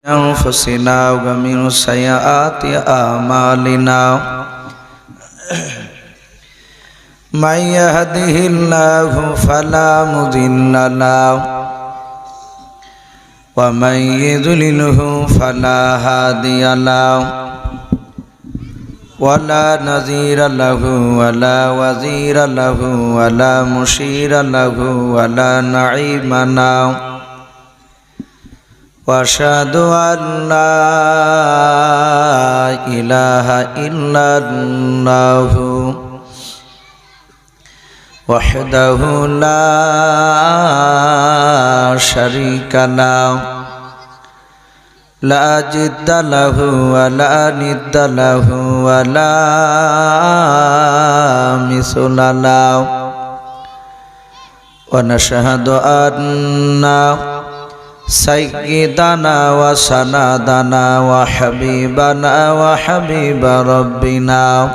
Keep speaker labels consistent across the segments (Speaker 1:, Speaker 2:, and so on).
Speaker 1: أنفسنا ومن سيئات أعمالنا. من يهده الله فلا مضل له ومن يضلله فلا هادي له. ولا نذير له ولا وزير له ولا مشير له ولا نعيم له. واشهد ان لا اله الا الله وحده لا شريك له لا جد له ولا ند له ولا مثل له ونشهد ان سيدنا وسندنا وحبيبنا وحبيب ربنا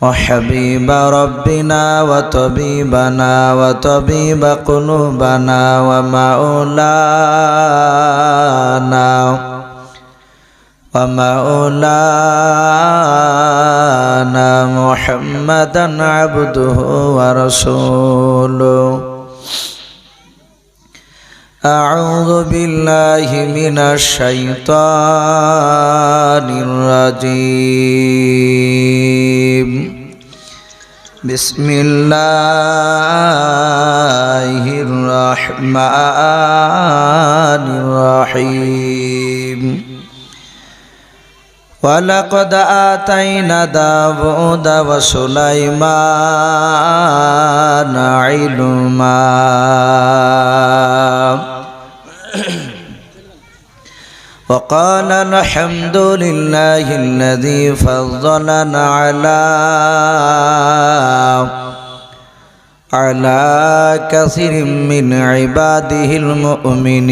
Speaker 1: وحبيب ربنا وطبيبنا وطبيب قلوبنا ومولانا ومولانا محمدا عبده ورسوله أعوذ بالله من الشيطان الرجيم بسم الله الرحمن الرحيم ولقد آتينا داود وسليمان علما وقال الحمد لله الذي فضلنا على على كثير من عباده المؤمنين.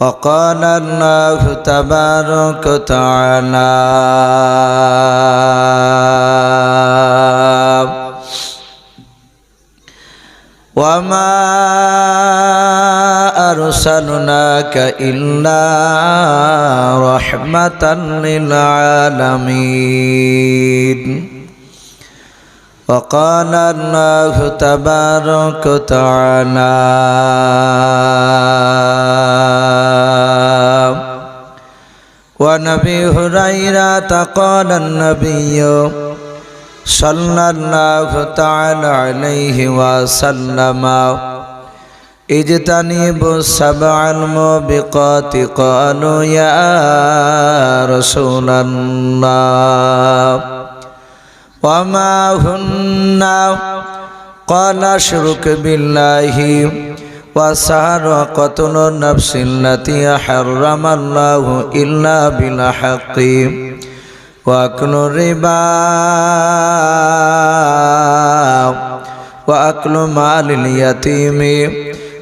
Speaker 1: وقال الله تبارك وتعالى وما أرسلناك إلا رحمة للعالمين. وقال الله تبارك وتعالى ونبي هريرة قال النبي صلى الله تعالى عليه وسلم اجتنبوا السبع الموبقات قالوا يا رسول الله وما هن قال شرك بالله وسهر وقتل النفس التي حرم الله إلا بالحق وأكل الربا وأكل مال اليتيم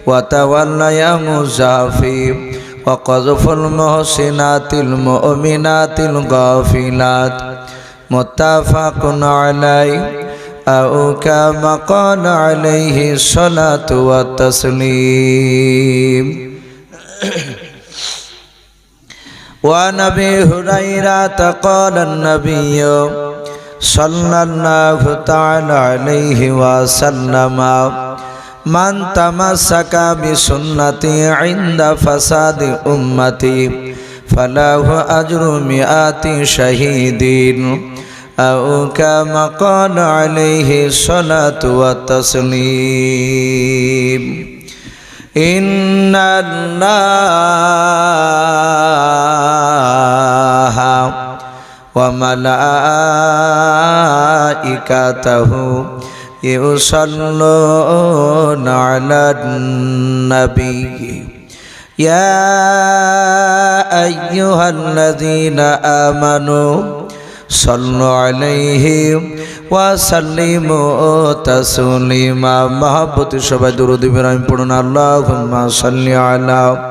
Speaker 1: وتولي مزافي وقذف المحسنات المؤمنات الغافلات. متفق عليه. أو كما قال عليه الصلاة والتسليم. وعن أبي هريرة قال النبي صلى الله تعالى عليه وسلم মান তামাসাকা বিসুন্নতি ইনদা ফাসাদি উম্মতি ফালাহু আজরু মিআতি শাহীদিন। আও কামা ক্বালা আলাইহি সালাতু ওয়া তাসলিম। ইন্নাল্লাহা ওয়া মালাইকাতাহু يصلون على النبي يا أيها الذين آمنوا صلوا عليه وسلموا تسليما محبت شبه درود إبراهيم پڑھنا اللهم صل على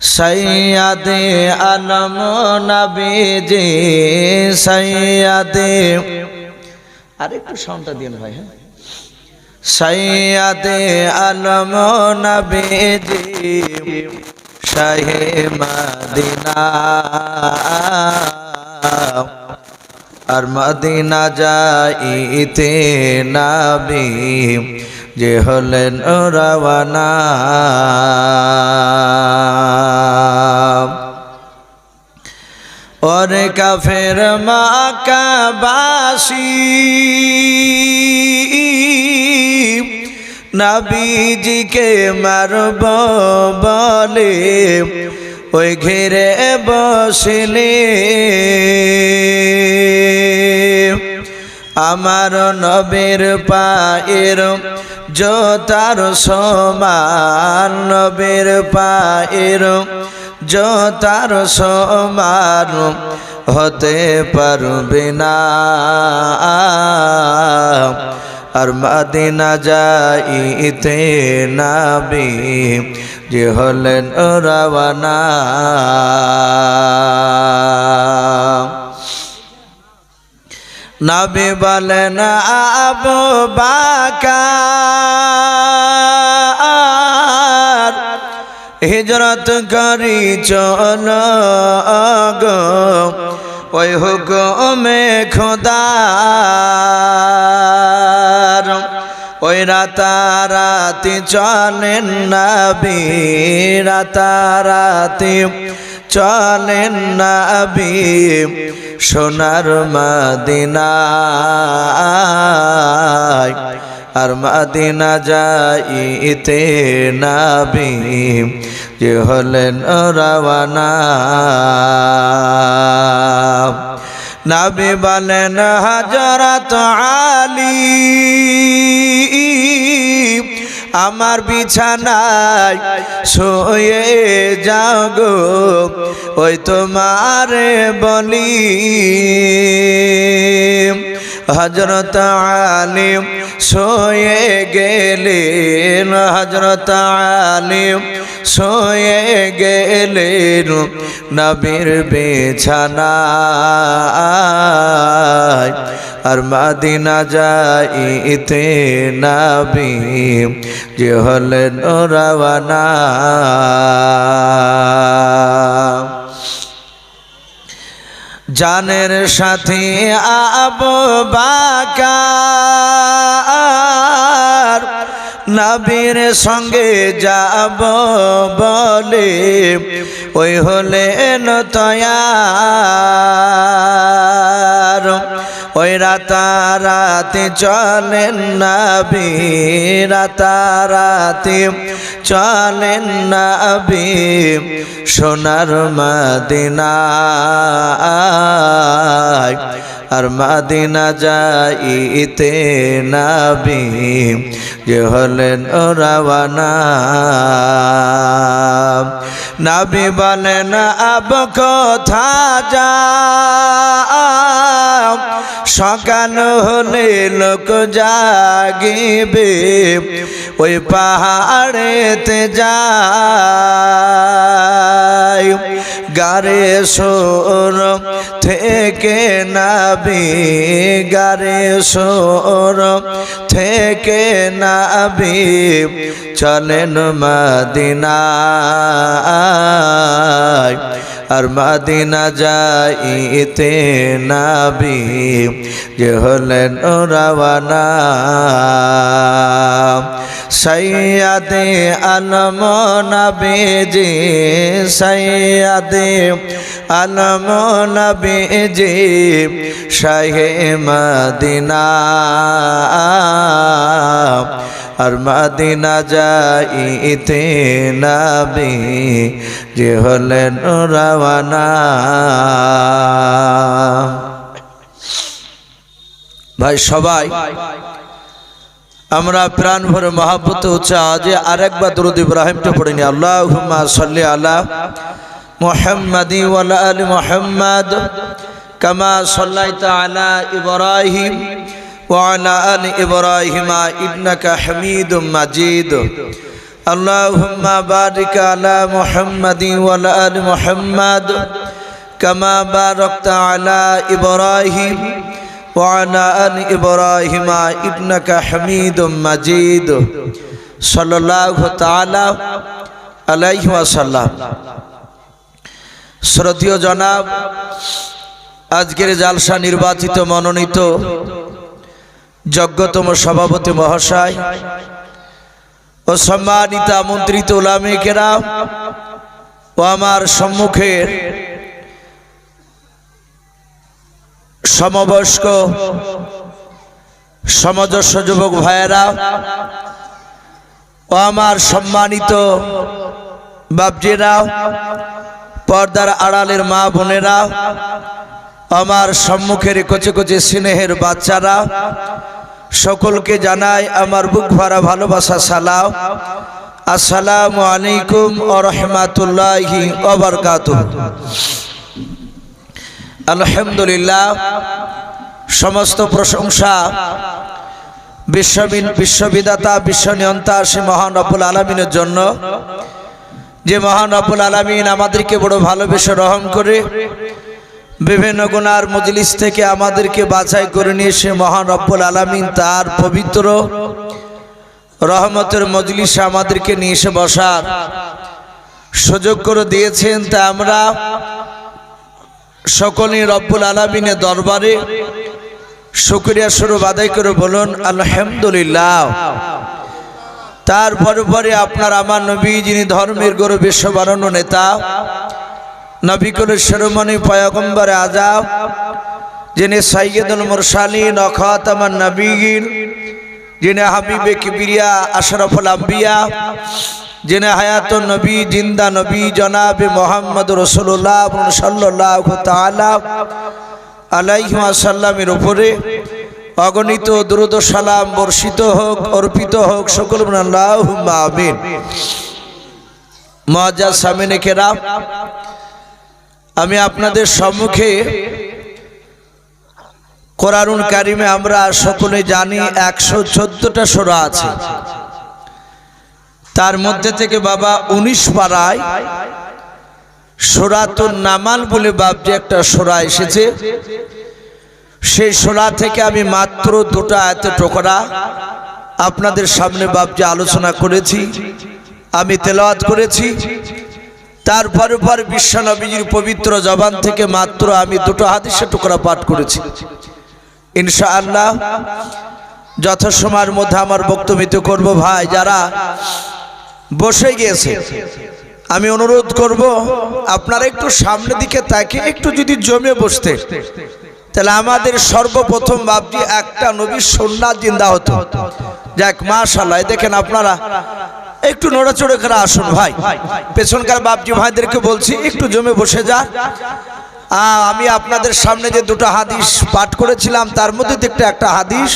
Speaker 1: সৈয়াদে আলম নবীজি, সৈয়াদে আরেকটু সাউন্ডটা দিন ভাই হ্যাঁ। সৈয়াদে আলম নবীজি, শাহে মদিনা। আর মদিনা যাইতে নাবি যে হলেন রওয়ানা। ওরে কাফের মাকাবাসী, নবীজিকে মারব বলে ওই ঘেরে বসলে। আমার নবীর পায়ের জোতার সমান নবীর পায়ের জোতার সমান হতে পারবে না। আর মাদিনা যাইতে নাবি যে হলেন রাওয়ানা। নবী বলেন, আবু বাকার, হিজরত করি চল গো, ওই হুকুমে খোদার। ওই রাতারাতি চলেন নবী, রাতারাতি চলেন নবী সোনার মদিনায়। আর মদিনা যাইতে নাবি যে হলেন রাওয়ানা। নাবি বলেন হজরত আলী আমার বিছানায় শুয়ে যাও গো। ওই তোমারে বলি। হজরত আলিম শুয়ে গেলেন হজরত আলিম শুয়ে গেলেন নবীর বিছানায়। আর মাদিনা যাইতে নাবি, যে হলেন রাওয়ানা। জানের সাথে আবু বাকার, নবীর সঙ্গে যাব বলে, ওই হলেন তয়ার। ওই রাতারাতে চলেন নবী রাতারাতে চলেন নবী সোনার মদিনায়। আর মাদিনা যাইতে নাবি যে হলেন রাওয়ানা নাবি বলেন আব কথা যা সকাল হলে লোক জাগিবে ওই পাহাড়েতে যায়। গারে সোর থেকে নাবি গারে সোর থেকে নাবি চলেন মদিনায়। আর মাদিনা যাইতে নাবি যে হলেন রাওয়ানা। সৈয়াদে আলম নবীজি, সৈয়াদে আলম নবীজি, শাহে মদিনা। আর মদিনা যাইতে নবী যে হলেন রাওয়ানা ভাই, সবাই আমরা প্রাণ ভরে মহাব্বত হচ্ছে আজ আরেকবার দরুদ ইব্রাহিমটা পড়িনি আল্লাহ সাল্লি আলা মোহাম্মদি ওয়ালা আলী মোহাম্মদ কামা সাল্লাইতা আলা ইব্রাহিম وعلى آل إبراهيم إنك حميد مجيد اللهم بارك على محمد وعلى آل محمد كما باركت على إبراهيم وعلى آل إبراهيم إنك حميد مجيد صلى الله تعالى عليه وسلم শ্রদ্ধীয় জনাব আজকের জালসা নির্বাচিত মনোনীত যজ্ঞতম সভাপতি মহাশয় ও সম্মানিত আমন্ত্রিত ওলামিকেরা ও আমার সম্মুখের সমবয়স্ক সমজস্ব যুবক ভাইয়েরা, ও আমার সম্মানিত বাবজিরা পর্দার আড়ালের মা বোনেরা, আমার সম্মুখের কচে কচে স্নেহের বাচ্চারা, সকলকে জানাই আমার বুক ভরা ভালোবাসা, সালাম। আসসালামু আলাইকুম ও রহমাতুল্লাহি ওবরকাত আলহামদুলিল্লাহ, সমস্ত প্রশংসা বিশ্ববিন বিশ্ববিদাতা বিশ্বনিয়ন্তা সে মহান রব্বুল আলমিনের জন্য। যে মহান রব্বুল আলমিন আমাদেরকে বড় ভালোবেসে রহম করে বিভিন্ন গুণার মজলিস থেকে আমাদেরকে বাছাই করে নিয়ে সে মহান রব্বুল আলমিন তার পবিত্র রহমতের মজলিসে আমাদেরকে নিয়ে এসে বসার সুযোগ করে দিয়েছেন। তা আমরা সকলেই রব্বুল আলমিনের দরবারে শুক্রিয়া স্বরূপ আদায় করে বলুন, আলহামদুলিল্লাহ। তারপরে পরে আপনার আমার নবী, যিনি ধর্মের গরু বিশ্ব বানানো নেতা নবিকুল শিরোমণি পয়গম্বর আজাব যিনি সৈয়দুল মুরসালিন অখাতামান নবীন, যিনি হাবিবে কিবিরিয়া, আশরফুল আম্বিয়া যিনি হায়াতুন নবী, জিন্দা নবী, জনাবে মোহাম্মদ রসুল্লাহ সাল্লাহ তালা আলাইসাল্লামের উপরে অগণিত দ্রুত সালাম বর্ষিত হোক, অর্পিত হোক, সকল আমিন। সামিনে কেরা আমি আপনাদের সম্মুখে কোরআনুল কারিমে আমরা সকলে জানি একশো চোদ্দটা সোরা আছে। তার মধ্যে থেকে বাবা উনিশ পাড়ায় সোরাতুন নামাল বলে বাবজি একটা সোরা এসেছে। সেই সোরা থেকে আমি মাত্র দুটা এত টোকরা আপনাদের সামনে বাবজি আলোচনা করেছি, আমি তেলাওয়াত করেছি। তারপরে পর বিশ্বনবীজির পবিত্র জবান থেকে মাত্র আমি দুটো হাদিসে টুকরা পাঠ করেছি। ইনশাআল্লাহ, যথাসময়ের মধ্যে আমার বক্তব্য করব ভাই, যারা বসে গিয়েছে। আমি অনুরোধ করব, আপনারা একটু সামনে দিকে তাকে একটু যদি জমে বসতে। তাহলে আমাদের সর্বপ্রথম বাপটি একটা নবীর সন্ন্যাস জিন্দা হতো। যাক মাশাল্লাহ দেখেন আপনারা। একটু নড়াচড়ে করে আসুন, ভাই। পেছনকার বাপজি ভাইদেরকে বলছি, একটু জমে বসে যা। আমি আপনাদের সামনে যে দুটো হাদিস পাঠ করেছিলাম, তার মধ্যে দেখতে একটা হাদিস।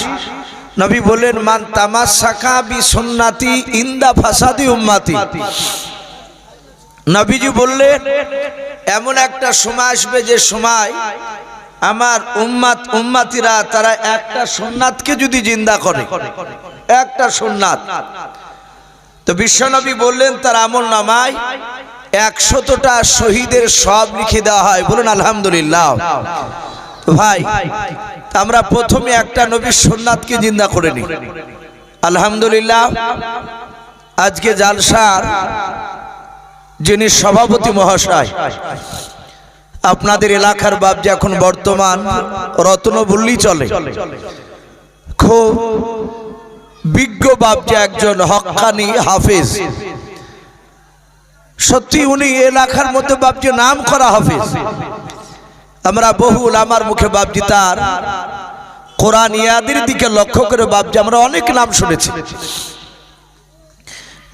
Speaker 1: নবী বললেন, মান তামাস শাখা বি সন্নাতি ইন্দা ফাসাদি উম্মাতি। নবীজি বললেন, এমন একটা সময় আসবে যে সময় আমার উম্মাত উম্মাতিরা তারা একটা সোননাথকে যদি জিন্দা করে। একটা সোননাথ তো বিশ্বনবী বললেন, তার আমল নামায় একশতটা শহীদের সব লিখে দেওয়া হয়। বলুন, আলহামদুলিল্লাহ। ভাই আমরা প্রথমে একটা নবীর সোননাথকে জিন্দা করে নি আলহামদুলিল্লাহ, আজকে জালসার যিনি সভাপতি মহাশয়, আপনাদের এলাকার বাবজি এখন বর্তমান রত্ন চলে। খুব বিজ্ঞ বাবজি একজন হক্কানি হাফেজ। সত্যি উনি এলাকার মধ্যে বাবজি নাম করা হাফেজ। আমরা বহুল আমার মুখে বাবজি তার। কোরআন ইয়াদের দিকে লক্ষ্য করে বাবজি আমরা অনেক নাম শুনেছি।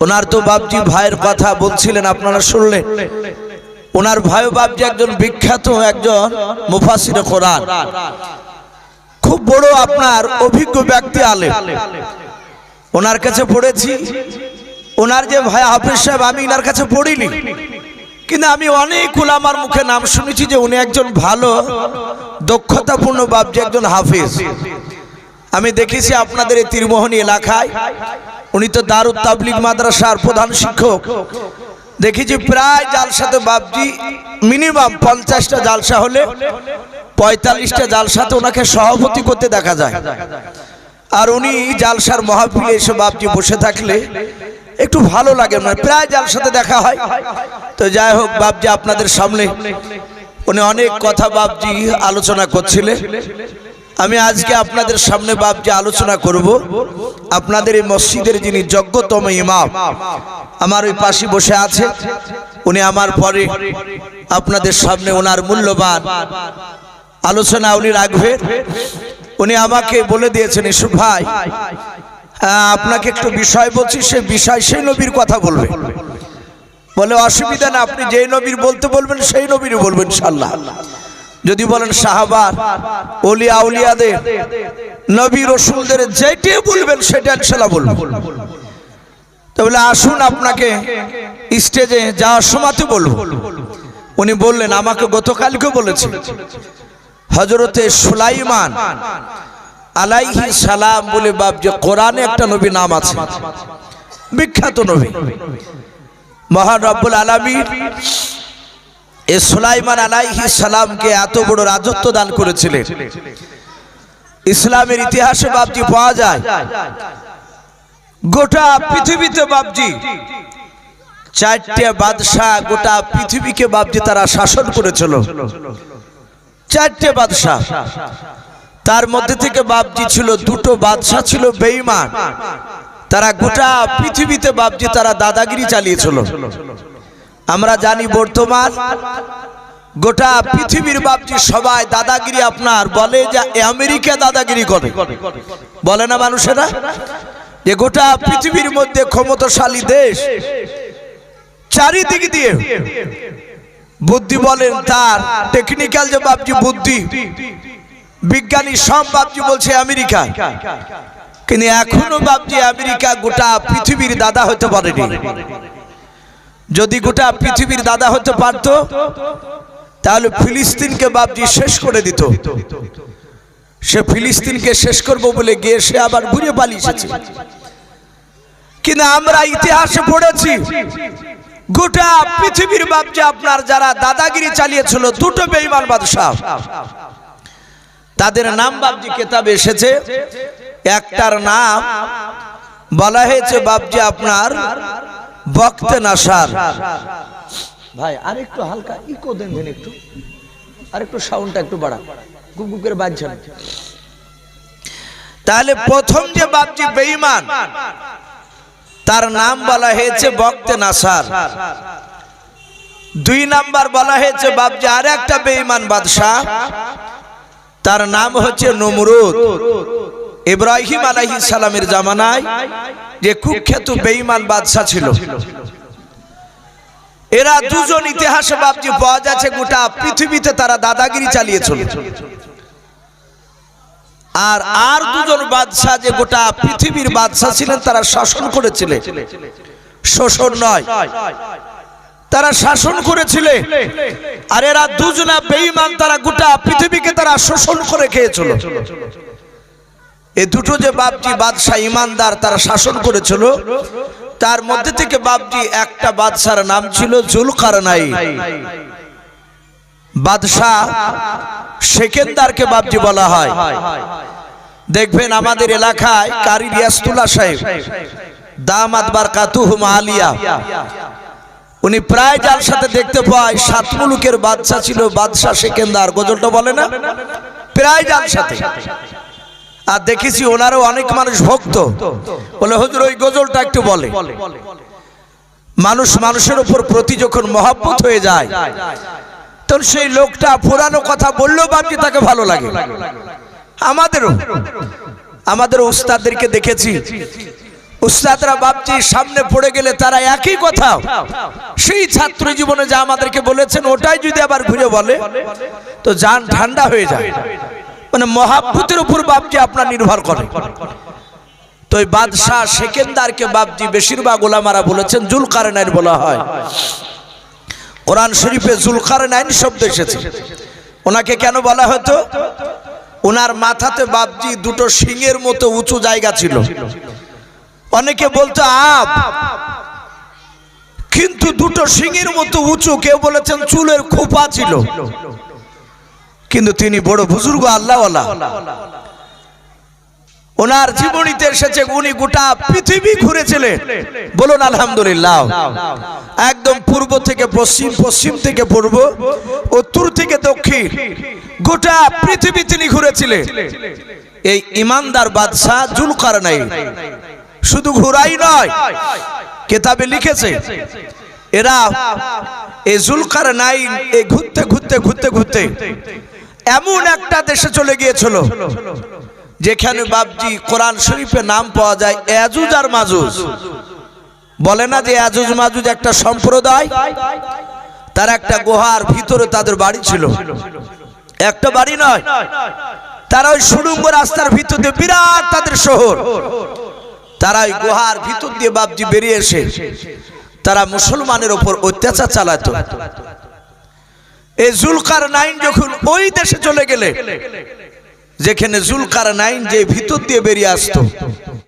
Speaker 1: ওনার তো বাবজি ভাইয়ের কথা বলছিলেন, আপনারা শুনলেন। ওনার ভাই বাবজি একজন বিখ্যাত একজন মুফাসির কোরআন। খুব বড় আপনার অভিজ্ঞ ব্যক্তি আলে ওনার কাছে পড়েছি। ওনার যে ভাই হাফিজ সাহেব, আমি ওনার কাছে পড়িনি। কিন্তু আমি অনেক আমার মুখে নাম শুনেছি যে উনি একজন ভালো, দক্ষতাপূর্ণ বাবজি একজন হাফিজ। আমি দেখেছি আপনাদের এই তীরমোহনী এলাকায়। উনি তো দারুদ তাবলিগ মাদ্রাসার প্রধান শিক্ষক। দেখেছি প্রায় জালসাতে বাবজি মিনিমাম পঞ্চাশটা জালসা হলে পঁয়তাল্লিশটা জালসাতে ওনাকে সভাপতি করতে দেখা যায়। আর উনি জালসার মহাফিলে এসে বাবজি বসে থাকলে একটু ভালো লাগে না। প্রায় যার সাথে দেখা হয়। তো যাই হোক বাবজি আপনাদের সামনে। উনি অনেক কথা বাবজি আলোচনা করছিলেন। আমি আজকে আপনাদের সামনে বাবজি আলোচনা করব। আপনাদের এই মসজিদের যিনি যোগ্যতম ইমাম, আমার ওই পাশে বসে আছে। উনি আমার পরে আপনাদের সামনে ওনার মূল্যবান আলোচনা উনি রাখবেন। উনি আমাকে বলে দিয়েছেন ইসু ভাই আপনাকে একটু বিষয় বলছি, সে বিষয় সেই নবীর কথা বলবে। বলে, অসুবিধা না, আপনি যেই নবীর বলতে বলবেন, সেই নবীর বলবেন সাল্লাহ যদি বলেন, সাহাবার অলিয়া আউলিয়াদের, নবী রসুলদের যেটি বলবেন, সেটা ইনশাল্লাহ বলব। তো বলে, আসুন আপনাকে স্টেজে যাওয়ার সময়তে বলব। উনি বললেন, আমাকে গতকালকে বলেছে হজরতে সুলাইমান আলাইহি সালাম বলে বাপ যে কোরআনে একটা নবী নাম আছে। বিখ্যাত নবী। মহান রব্বুল আলমীর এ সুলাইমান আলাইহি সালামকে এত বড় রাজত্ব দান করেছিলেন। ইসলামের ইতিহাসে বাপজি পাওয়া যায়, গোটা পৃথিবীতে বাপজি চারটে বাদশাহ গোটা পৃথিবীকে বাপজি তারা শাসন করেছিল। চারটে বাদশাহ। তার মধ্যে থেকে বাপজি ছিল, দুটো বাদশাহ ছিল বেঈমান। তারা গোটা পৃথিবীতে বাপজি, তারা দাদাগিরি চালিয়েছিল। আমরা জানি বর্তমান, গোটা পৃথিবীর বাপজি সবাই দাদাগিরি আপনার, বলে যে আমেরিকা দাদাগিরি করে। বলে না মানুষেরা? যে গোটা পৃথিবীর মধ্যে ক্ষমতাশালী দেশ, চারিদিক দিয়ে। বুদ্ধি বলেন তার টেকনিক্যাল যে বাপজি, বুদ্ধি। বিজ্ঞানী সব বাপজি বলছে আমেরিকা। কিন্তু এখনও বাপজি আমেরিকা গোটা পৃথিবীর দাদা হতে পারেনি। যদি গোটা পৃথিবীর দাদা হতে পারত, তাহলে ফিলিস্তিনকে বাপজি শেষ করে দিত। সে ফিলিস্তিনকে শেষ করব বলে গিয়ে সে আবার ঘুরে পালিয়েছে কিন্তু আমরা ইতিহাসে পড়েছি, গোটা পৃথিবীর বাপজি আপনার যারা দাদাগিরি চালিয়েছিল, দুটো বেইমান বাদশাহ। তাদের নাম বাপজি কেতাবে এসেছে। একটার নাম বলা হয়েছে বাপজি আপনার বক্তে নাসার। ভাই আর একটু হালকা ইকো দেন দেন একটু। আর একটু সাউন্ডটা একটু বাড়া গুপ করে বাজছে। তাহলে প্রথম যে বাপজি বেঈমান তার নাম বলা হয়েছে বক্তে নাসার। দুই নাম্বার বলা হয়েছে বাপজি আর একটা বেঈমান বাদশাহ। তার নাম হচ্ছে নমরুদ। ইব্রাহিম আলাইহিস সালামের জামানায় যে কুখ্যাত বেঈমান বাদশাহ ছিল। এরা দুজন ইতিহাসে বাপজি পাওয়া যাচ্ছে গোটা পৃথিবীতে তারা দাদাগিরি চালিয়েছিল। আর আর দুজন বাদশাহ যে গোটা পৃথিবীর বাদশাহ ছিলেন, তারা শাসন করেছিলেন। শোষণ নয়। তারা শাসন করেছিলে। আর এরা দুজনা বেঈমান, তারা গোটা পৃথিবীকে তারা শোষণ করে খেয়েছিল। এ দুটো যে বাপজি বাদশাহ ইমানদার, তারা শাসন করেছিল, তার মধ্যে থেকে বাপজি একটা বাদশার নাম ছিল জুলকারনাই। বাদশাহ সেকেন্দারকে বাপজি বলা হয়। দেখবেন আমাদের এলাকায় কারি রিয়াস্তুল্লাহ সাহেব, দামাত বার কাতুহুম আলিয়া উনি প্রায় যার সাথে দেখতে পায়, সাত মুলুকের বাদশা ছিল, বাদশাহ সেকেন্দার, গজলটা বলে না? প্রায় যার সাথে। আর দেখেছি ওনারও অনেক মানুষ ভক্ত। বলে, হুজুর, ওই গজলটা একটু বলে। মানুষ মানুষের উপর প্রতি যখন মহাব্বত হয়ে যায়, তখন সেই লোকটা পুরানো কথা বললেও বাকি তাকে ভালো লাগে। আমাদেরও। আমাদের উস্তাদদেরকে দেখেছি। উস্তাদরা বাপজি সামনে পড়ে গেলে তারা একই কথা। সেই ছাত্র জীবনে যা আমাদেরকে বলেছেন, ওটাই যদি আবার ঘুরে বলে, তো যান, ঠান্ডা হয়ে যায় মানে মহাব্বতের উপর বাপজি আপনার নির্ভর করে। তো ওই বাদশাহ সেকেন্দারকে বাপজি বেশিরভাগ ওলামারা বলেছেন, জুলকারনাইন বলা হয়। কোরআন শরীফে জুলকারনাইন শব্দ এসেছে। ওনাকে কেন বলা হতো? ওনার মাথাতে বাপজি দুটো সিংহের মতো উঁচু জায়গা ছিল। অনেকে বলতো আপ কিন্তু দুটো সিংহের মতো উঁচু, কেউ বলেছেন চুলের খোপা ছিল। কিন্তু তিনি বড় বুজুর্গ, আল্লাহওয়ালা। ওনার জীবনীতে এসেছে, উনি গোটা পৃথিবী ঘুরেছিলেন। বলুন, আলহামদুলিল্লাহ। একদম পূর্ব থেকে পশ্চিম পশ্চিম থেকে পূর্ব, উত্তর থেকে দক্ষিণ, গোটা পৃথিবী তিনি ঘুরেছিলেন। এই ইমানদার বাদশাহ জুলকার নাই শুধু ঘুরাই নয়, কেতাবে লিখেছে, এরা এই জুলকার নাই এই ঘুরতে ঘুরতে ঘুরতে ঘুরতে এমন একটা দেশে চলে গিয়েছিল, যেখানে বাবজি কোরআন শরীফে নাম পাওয়া যায় এজুজ আর মাজুজ। বলে না যে এজুজ মাজুজ একটা সম্প্রদায়? তার একটা গুহার ভিতরে তাদের বাড়ি ছিল। একটা বাড়ি নয়, তারা ওই সুড়ঙ্গ রাস্তার ভিতরে বিরাট তাদের শহর। তারা ওই গুহার ভিতর দিয়ে বাপজি বেরিয়ে এসে তারা মুসলমানের ওপর অত্যাচার চালাতো। এই জুলকার নাইন যখন ওই দেশে চলে গেলে, যেখানে জুলকার নাইন যে ভিতর দিয়ে বেরিয়ে আসতো